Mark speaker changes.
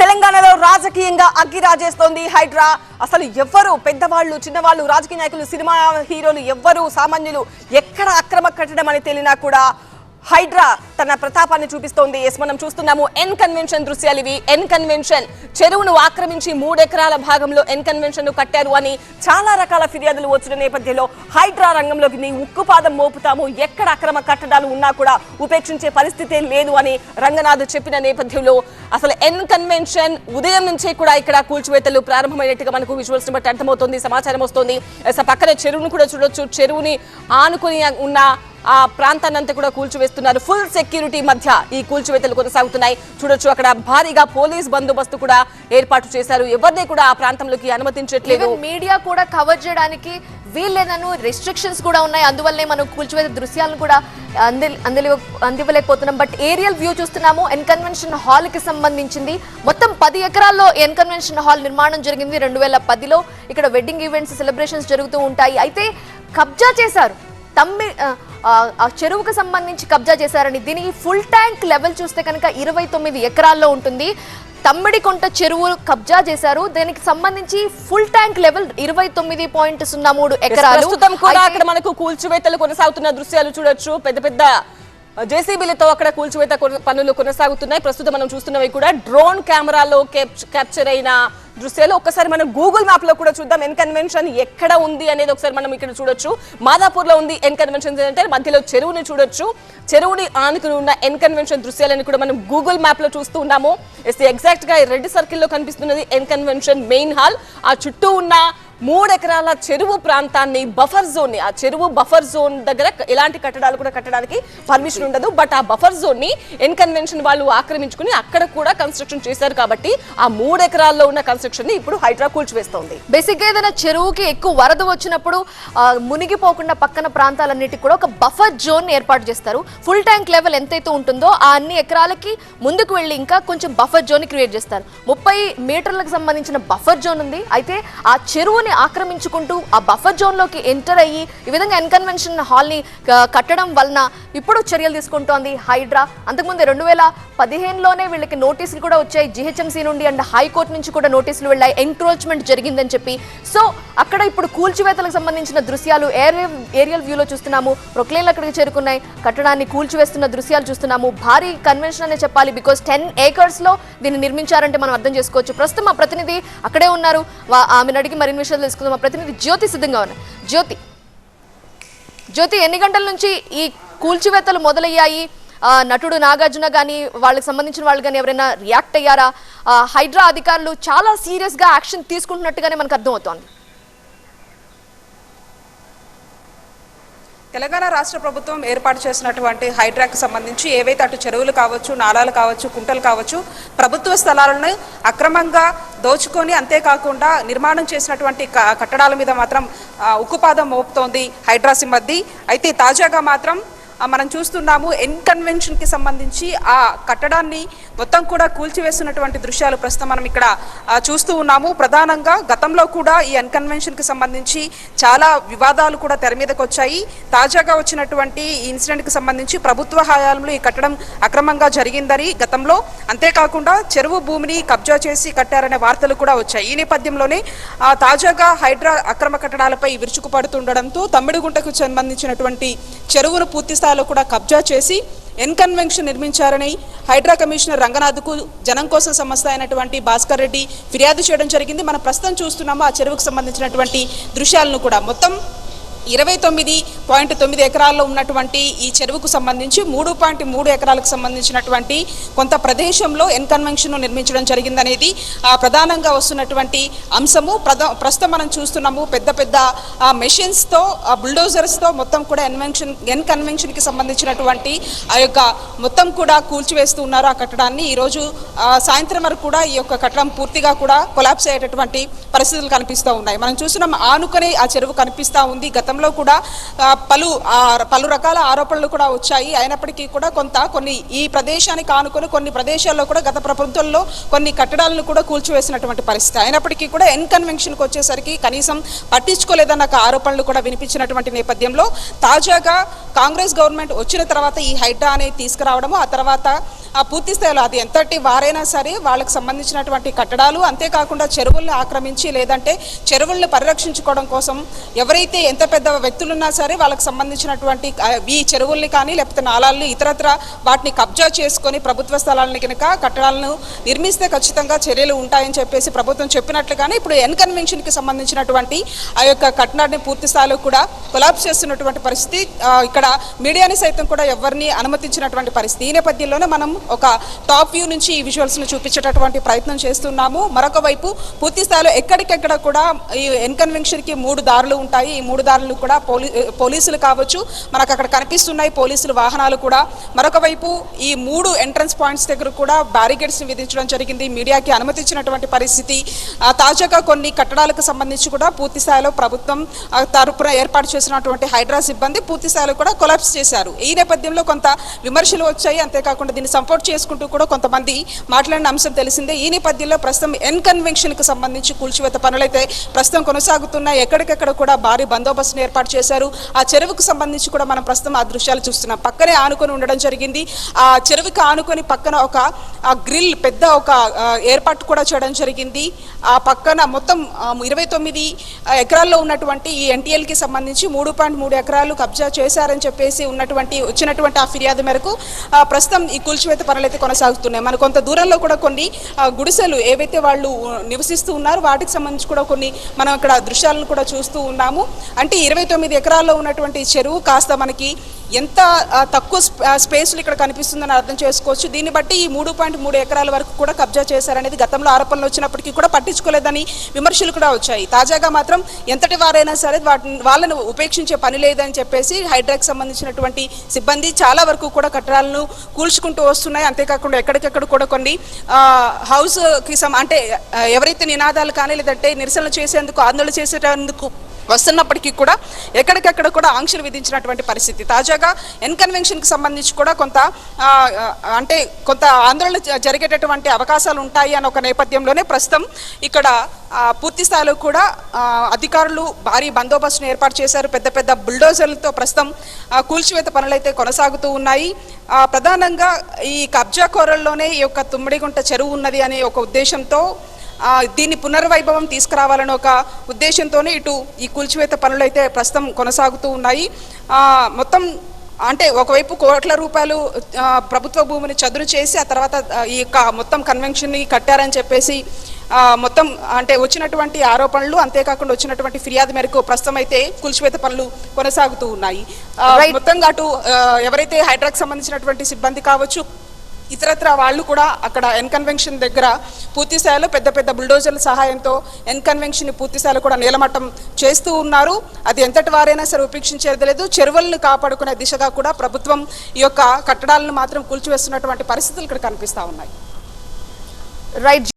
Speaker 1: తెలంగాణలో రాజకీయంగా అగ్గి రాజేస్తోంది హైడ్రా. అసలు ఎవ్వరు పెద్దవాళ్ళు చిన్నవాళ్ళు రాజకీయ నాయకులు సినిమా హీరోలు ఎవ్వరు సామాన్యులు ఎక్కడ అక్రమ కట్టడం అని తెలియనా కూడా హైడ్రా తన ప్రతాపాన్ని చూపిస్తోంది. ఎస్ మనం చూస్తున్నాము ఎన్ కన్వెన్షన్ దృశ్యాలు ఇవి. ఎన్ కన్వెన్షన్ చెరువును ఆక్రమించి మూడెకరాల భాగంలో ఎన్ కన్వెన్షన్ను కట్టారు అని చాలా రకాల ఫిర్యాదులు వచ్చిన నేపథ్యంలో హైడ్రా రంగంలోకి నీ ఉక్కుపాదం మోపుతాము. ఎక్కడ అక్రమ కట్టడాలు ఉన్నా కూడా ఉపేక్షించే పరిస్థితే లేదు అని రంగనాథ్ చెప్పిన నేపథ్యంలో అసలు ఎన్ కన్వెన్షన్ ఉదయం నుంచే కూడా ఇక్కడ కూల్చివేతలు ప్రారంభమైనట్టుగా మనకు విజువల్స్ బట్టి అర్థమవుతోంది సమాచారం వస్తోంది. అసలు పక్కనే చెరువును కూడా చూడొచ్చు. చెరువుని ఆనుకుని ఉన్న ఆ ప్రాంతాన్ని అంతా కూడా కూల్చివేస్తున్నారు. ఫుల్ సెక్యూరిటీ మధ్య ఈ కూల్చివేతలు కొనసాగుతున్నాయి. చూడొచ్చు అక్కడ భారీగా పోలీస్ బందోబస్తు కూడా ఏర్పాటు చేశారు. ఎవరిని కూడా ఆ ప్రాంతంలోకి అనుమతించట్లేదు.
Speaker 2: మీడియా కూడా కవర్ చేయడానికి వీళ్ళేనను రెస్ట్రిక్షన్స్ కూడా ఉన్నాయి. అందువల్లనే మనం కూల్చివేత దృశ్యాలను కూడా అంది అందలి అందివ్వలేకపోతున్నాం. బట్ ఏరియల్ వ్యూ చూస్తున్నాము. ఎన్కన్వెన్షన్ హాల్కి హాల్కి సంబంధించింది. మొత్తం పది ఎకరాల్లో ఎన్ కన్వెన్షన్ హాల్ నిర్మాణం జరిగింది. రెండు వేల పదిలో ఇక్కడ వెడ్డింగ్ ఈవెంట్స్ సెలబ్రేషన్స్ జరుగుతూ ఉంటాయి. అయితే కబ్జా చేశారు. తమ్మి ఆ, చెరువుకు సంబంధించి కబ్జా చేశారని దీనికి ఫుల్ ట్యాంక్ లెవెల్ చూస్తే కనుక ఇరవై తొమ్మిది ఎకరాల్లో ఉంటుంది. తమ్మిడికొంట చెరువు కబ్జా చేశారు. దీనికి సంబంధించి ఫుల్ ట్యాంక్ లెవెల్ ఇరవై తొమ్మిది పాయింట్ సున్నా మూడు ఎకరాలు.
Speaker 1: ప్రస్తుతం కూడా అక్కడ మనకు కూల్చివేతలు కొనసాగుతున్న దృశ్యాలు చూడొచ్చు. పెద్ద పెద్ద జేసీబీలతో అక్కడ కూల్చివేత పనులు కొనసాగుతున్నాయి. ప్రస్తుతం మనం చూస్తున్నవి కూడా డ్రోన్ కెమెరాలో క్యాప్చర్ అయిన దృశ్యాలు ఒక్కసారి మనం గూగుల్ మ్యాప్లో కూడా చూద్దాం. ఎన్ కన్వెన్షన్ ఎక్కడ ఉంది అనేది ఒకసారి మనం ఇక్కడ చూడొచ్చు. మాదాపూర్లో ఉంది ఎన్ కన్వెన్షన్ అంటే మధ్యలో చెరువుని చూడొచ్చు. చెరువుని ఆనుకుని ఉన్న ఎన్ కన్వెన్షన్ కూడా మనం గూగుల్ మ్యాప్లో చూస్తూ ఉన్నాము. ఎగ్జాక్ట్గా రెడ్ సర్కిల్లో కనిపిస్తున్నది ఎన్ కన్వెన్షన్ మెయిన్ హాల్ ఆ చుట్టూ ఉన్న మూడెకరాల చెరువు ప్రాంతాన్ని బఫర్ జోన్ని ఆ చెరువు బఫర్ జోన్ దగ్గర ఎలాంటి కట్టడాలు కూడా కట్టడానికి పర్మిషన్ ఉండదు. బట్ ఆ బఫర్ జోన్ని ఎన్ కన్వెన్షన్ వాళ్ళు ఆక్రమించుకుని అక్కడ కూడా కన్స్ట్రక్షన్ చేశారు కాబట్టి ఆ మూడెకరాల్లో ఉన్న కన్స్ట్రక్షన్ని ఇప్పుడు హైడ్రా కూల్చివేస్తోంది
Speaker 2: బేసిక్గా ఏదైనా చెరువుకి ఎక్కువ వరద వచ్చినప్పుడు మునిగిపోకుండా పక్కన ప్రాంతాలన్నిటికీ కూడా ఒక బఫర్ జోన్ ఏర్పాటు చేస్తారు. ఫుల్ ట్యాంక్ లెవెల్ ఎంతైతే ఉంటుందో ఆ అన్ని ఎకరాలకి ముందుకు వెళ్ళి ఇంకా కొంచెం బఫర్ జోన్ క్రియేట్ చేస్తారు. ముప్పై మీటర్లకు సంబంధించిన బఫర్ జోన్ ఉంది. అయితే ఆ చెరువుని ఆక్రమించుకుంటూ ఆ బఫర్ జోన్లోకి ఎంటర్ అయ్యి ఈ విధంగా ఎన్కన్వెన్షన్ హాల్ని కట్టడం వలన ఇప్పుడు చర్యలు తీసుకుంటోంది హైడ్రా. అంతకుముందు రెండు వేల పదిహేనులోనే వీళ్ళకి నోటీసులు కూడా వచ్చాయి. జిహెచ్ఎంసీ నుండి అండ్ హైకోర్టు నుంచి కూడా నోటీసులు వెళ్ళాయి. ఎంక్రోచ్మెంట్ జరిగిందని చెప్పి. సో అక్కడ ఇప్పుడు కూల్చివేతలకు సంబంధించిన దృశ్యాలు ఏరియల్ ఏరియల్ వ్యూలో చూస్తున్నాము. ప్రొక్లేన్లు అక్కడికి చేరుకున్నాయి. కట్టడాన్ని కూల్చివేస్తున్న దృశ్యాలు చూస్తున్నాము. భారీ కన్వెన్షన్ అనే చెప్పాలి బికాస్ టెన్ ఏకర్స్లో దీన్ని నిర్మించారంటే మనం అర్థం చేసుకోవచ్చు. ప్రస్తుతం మా ప్రతినిధి అక్కడే ఉన్నారు. ఆమెను అడిగి మరిన్ని విషయాలు తెలుసుకుందాం మా ప్రతినిధి జ్యోతి సిద్ధంగా ఉన్నారు. జ్యోతి జ్యోతి ఎన్ని గంటల నుంచి ఈ కూల్చివేతలు మొదలయ్యాయి? నటుడు నాగార్జున కానీ వాళ్ళకి సంబంధించిన వాళ్ళు కానీ ఎవరైనా రియాక్ట్ అయ్యారా? హైడ్రా అధికారులు చాలా సీరియస్గా యాక్షన్ తీసుకుంటున్నట్టుగానే మనకు అర్థమవుతోంది.
Speaker 3: తెలంగాణ రాష్ట్ర ప్రభుత్వం ఏర్పాటు చేసినటువంటి హైడ్రాకి సంబంధించి ఏవైతే అటు చెరువులు కావచ్చు నాలాలు కావచ్చు కుంటలు కావచ్చు ప్రభుత్వ స్థలాలను అక్రమంగా దోచుకొని అంతేకాకుండా నిర్మాణం చేసినటువంటి క- కట్టడాల మీద మాత్రం ఉక్కుపాదం మోపుతోంది హైడ్రాసిమ్ అయితే తాజాగా మాత్రం మనం చూస్తున్నాము ఎన్కన్వెన్షన్కి సంబంధించి ఆ కట్టడాన్ని మొత్తం కూడా కూల్చివేస్తున్నటువంటి దృశ్యాలు ప్రస్తుతం మనం ఇక్కడ చూస్తూ ఉన్నాము. ప్రధానంగా గతంలో కూడా ఈ అన్కన్వెన్షన్కి సంబంధించి చాలా వివాదాలు కూడా తెర మీదకి వచ్చాయి. తాజాగా వచ్చినటువంటి ఈ ఇన్సిడెంట్కి సంబంధించి ప్రభుత్వ హయాంలో ఈ కట్టడం అక్రమంగా జరిగిందని గతంలో అంతేకాకుండా చెరువు భూమిని కబ్జా చేసి కట్టారనే వార్తలు కూడా వచ్చాయి. ఈ నేపథ్యంలోనే ఆ, తాజాగా హైడ్రా అక్రమ కట్టడాలపై విరుచుకుపడుతుండడంతో తమ్మిడిగుంటకు సంబంధించినటువంటి చెరువును పూర్తి స్థాయిలో కూడా కబ్జా చేసి ఎన్ కన్వెన్షన్ నిర్మించారని హైడ్రా కమిషనర్ రంగనాథ్కు జనం కోసం సంస్థ అయినటువంటి భాస్కర్ రెడ్డి ఫిర్యాదు చేయడం జరిగింది. మనం ప్రస్తుతం చూస్తున్నాము ఆ చెరువుకు సంబంధించినటువంటి దృశ్యాలను కూడా. మొత్తం ఇరవై తొమ్మిది పాయింట్ తొమ్మిది ఎకరాల్లో ఉన్నటువంటి ఈ చెరువుకు సంబంధించి మూడు పాయింట్ మూడు ఎకరాలకు సంబంధించినటువంటి కొంత ప్రదేశంలో ఎన్కన్వెన్షన్ నిర్మించడం జరిగిందనేది ప్రధానంగా వస్తున్నటువంటి అంశము. ప్రస్తుతం మనం చూస్తున్నాము పెద్ద పెద్ద మెషిన్స్తో బుల్డోజర్స్తో మొత్తం కూడా ఎన్వెన్షన్ ఎన్ కన్వెన్షన్కి సంబంధించినటువంటి ఆ యొక్క మొత్తం కూడా కూల్చివేస్తూ ఉన్నారు ఆ కట్టడాన్ని. ఈరోజు సాయంత్రం వరకు కూడా ఈ యొక్క కట్టడం పూర్తిగా కూడా కొలాప్స్ అయ్యేటటువంటి పరిస్థితులు కనిపిస్తూ ఉన్నాయి. మనం చూస్తున్నాం ఆనుకొని ఆ చెరువు కనిపిస్తూ ఉంది. గతంలో కూడా పలు పలు రకాల ఆరోపణలు కూడా వచ్చాయి. అయినప్పటికీ కూడా కొంత కొన్ని ఈ ప్రదేశానికి ఆనుకొని కొన్ని ప్రదేశాల్లో కూడా గత ప్రభుత్వంలో కొన్ని కట్టడాలను కూడా కూల్చివేసినటువంటి పరిస్థితి. అయినప్పటికీ కూడా ఎన్ కన్వెన్షన్కి వచ్చేసరికి కనీసం పట్టించుకోలేదన్న ఆరోపణలు కూడా వినిపించినటువంటి నేపథ్యంలో తాజాగా కాంగ్రెస్ గవర్నమెంట్ వచ్చిన తర్వాత ఈ హైడ్రా అనేది తీసుకురావడము ఆ తర్వాత ఆ పూర్తి స్థాయిలో అది ఎంతటి వారైనా సరే వాళ్ళకి సంబంధించినటువంటి కట్టడాలు అంతేకాకుండా చెరువుల్ని ఆక్రమించి లేదంటే చెరువులను పరిరక్షించుకోవడం కోసం ఎవరైతే ఎంత పెద్ద పెద్ద వ్యక్తులున్నా సరే వాళ్ళకి సంబంధించినటువంటి ఈ చెరువుల్ని కానీ లేకపోతే నాళాలని ఇతరత్ర వాటిని కబ్జా చేసుకొని ప్రభుత్వ స్థలాలను కనుక కట్టడాలను నిర్మిస్తే ఖచ్చితంగా చర్యలు ఉంటాయని చెప్పేసి ప్రభుత్వం చెప్పినట్లుగానే ఇప్పుడు ఎన్ కన్వెన్షన్కి సంబంధించినటువంటి ఆ యొక్క కట్టడాన్ని పూర్తి స్థాయిలో కూడా కొలాప్స్ చేస్తున్నటువంటి పరిస్థితి ఇక్కడ మీడియాని సైతం కూడా ఎవరిని అనుమతించినటువంటి పరిస్థితి. ఈ నేపథ్యంలోనే మనం ఒక టాప్ వ్యూ నుంచి ఈ విజువల్స్ను చూపించేటటువంటి ప్రయత్నం చేస్తున్నాము. మరొక వైపు పూర్తి స్థాయిలో ఎక్కడికెక్కడ కూడా ఈ ఎన్ కన్వెన్షన్కి మూడు దారులు ఉంటాయి. ఈ మూడు దారులు కూడా పోలీ పోలీసులు కావచ్చు మనకు అక్కడ కనిపిస్తున్నాయి పోలీసులు వాహనాలు కూడా. మరొక వైపు ఈ మూడు ఎంట్రన్స్ పాయింట్స్ దగ్గర కూడా బ్యారికేడ్స్ని విధించడం జరిగింది. మీడియాకి అనుమతించినటువంటి పరిస్థితి. ఆ, తాజాగా కొన్ని కట్టడాలకు సంబంధించి కూడా పూర్తి స్థాయిలో ప్రభుత్వం తరపున ఏర్పాటు చేసినటువంటి హైడ్రా సిబ్బంది పూర్తి స్థాయిలో కూడా కొలాప్స్ చేశారు. ఈ నేపథ్యంలో కొంత విమర్శలు వచ్చాయి. అంతేకాకుండా దీన్ని సపోర్ట్ చేసుకుంటూ కూడా కొంతమంది మాట్లాడిన అంశం తెలిసిందే. ఈ నేపథ్యంలో ప్రస్తుతం ఎన్ కన్వెన్షన్కి సంబంధించి కూల్చివేత పనులైతే ప్రస్తుతం కొనసాగుతున్నాయి. ఎక్కడికెక్కడ కూడా భారీ ఏర్పాటు చేశారు. ఆ చెరువుకు సంబంధించి కూడా మనం ప్రస్తుతం ఆ దృశ్యాలు చూస్తున్నాం. పక్కనే ఆనుకొని ఉండడం జరిగింది. ఆ చెరువుకి ఆనుకొని పక్కన ఒక గ్రిల్ పెద్ద ఒక ఏర్పాటు కూడా చేయడం జరిగింది. ఆ పక్కన మొత్తం ఇరవై తొమ్మిది ఎకరాల్లో ఉన్నటువంటి ఈ ఎన్టీఎల్కి సంబంధించి మూడు పాయింట్ మూడు ఎకరాలు కబ్జా చేశారని చెప్పేసి ఉన్నటువంటి వచ్చినటువంటి ఆ ఫిర్యాదు మేరకు ఆ, ప్రస్తుతం ఈ కూల్చివేత పనులు అయితే కొనసాగుతున్నాయి. మన కొంత దూరంలో కూడా కొన్ని గుడిసెలు ఏవైతే వాళ్ళు నివసిస్తూ ఉన్నారో వాటికి సంబంధించి కూడా కొన్ని మనం ఇక్కడ దృశ్యాలను కూడా చూస్తూ ఉన్నాము. అంటే ఇరవై తొమ్మిది ఎకరాల్లో ఉన్నటువంటి చెరువు కాస్త మనకి ఎంత తక్కువ స్పేస్లు ఇక్కడ కనిపిస్తుందని అర్థం చేసుకోవచ్చు. దీన్ని బట్టి ఈ మూడు పాయింట్ మూడు ఎకరాల వరకు కూడా కబ్జా చేశారనేది గతంలో ఆరోపణలు వచ్చినప్పటికీ కూడా పట్టించుకోలేదని విమర్శలు కూడా వచ్చాయి. తాజాగా మాత్రం ఎంతటి వారైనా సరే వాటిని వాళ్ళను ఉపేక్షించే పని లేదని చెప్పేసి హైడ్రాకి సంబంధించినటువంటి సిబ్బంది చాలా వరకు కూడా కట్టడాలను కూల్చుకుంటూ వస్తున్నాయి. అంతేకాకుండా ఎక్కడికెక్కడ కూడా కొన్ని హౌస్కి అంటే ఎవరైతే నినాదాలు కానీ లేదంటే నిరసనలు చేసేందుకు ఆందోళన చేసేటందుకు వస్తున్నప్పటికీ కూడా ఎక్కడికక్కడ కూడా ఆంక్షలు విధించినటువంటి పరిస్థితి. తాజాగా ఎన్ కన్వెన్షన్కి సంబంధించి కూడా కొంత అంటే కొంత ఆందోళన జ- జరిగేటటువంటి అవకాశాలు ఉంటాయి అనే ఒక నేపథ్యంలోనే ప్రస్తుతం ఇక్కడ పూర్తి స్థాయిలో కూడా అధికారులు భారీ బందోబస్తును ఏర్పాటు చేశారు. పెద్ద పెద్ద బుల్డోజర్లతో ప్రస్తుతం కూల్చివేత పనులైతే కొనసాగుతూ ఉన్నాయి. ప్రధానంగా ఈ కబ్జా కోరల్లోనే ఈ యొక్క తుమ్మిడిగుంట చెరువు ఉన్నది అనే ఒక ఉద్దేశంతో దీన్ని పునర్వైభవం తీసుకురావాలని ఒక ఉద్దేశంతోనే ఇటు ఈ కూల్చివేత పనులు అయితే ప్రస్తుతం కొనసాగుతూ ఉన్నాయి మొత్తం అంటే ఒకవైపు కోట్ల రూపాయలు ప్రభుత్వ భూమిని చదును చేసి ఆ తర్వాత ఈ మొత్తం కన్వెన్షన్ని కట్టారని చెప్పేసి మొత్తం అంటే వచ్చినటువంటి ఆరోపణలు అంతేకాకుండా వచ్చినటువంటి ఫిర్యాదు మేరకు ప్రస్తుతం అయితే కూల్చివేత పనులు కొనసాగుతూ ఉన్నాయి. మొత్తంగా అటు ఎవరైతే హైడ్రాక్ సంబంధించినటువంటి సిబ్బంది కావచ్చు ఇతరత్ర వాళ్ళు కూడా అక్కడ ఎన్కన్వెన్షన్ దగ్గర పూర్తిస్థాయిలో పెద్ద పెద్ద బుల్డోజర్ల సహాయంతో ఎన్కన్వెన్షన్ పూర్తిస్థాయిలో కూడా నీలమట్టం చేస్తూ ఉన్నారు. అది ఎంతటి వారైనా సరే ఉపేక్షించేది లేదు చెరువులను కాపాడుకునే దిశగా కూడా ప్రభుత్వం ఈ యొక్క కట్టడాలను మాత్రం కూల్చివేస్తున్నటువంటి పరిస్థితులు ఇక్కడ కనిపిస్తూ ఉన్నాయి.
Speaker 2: రైట్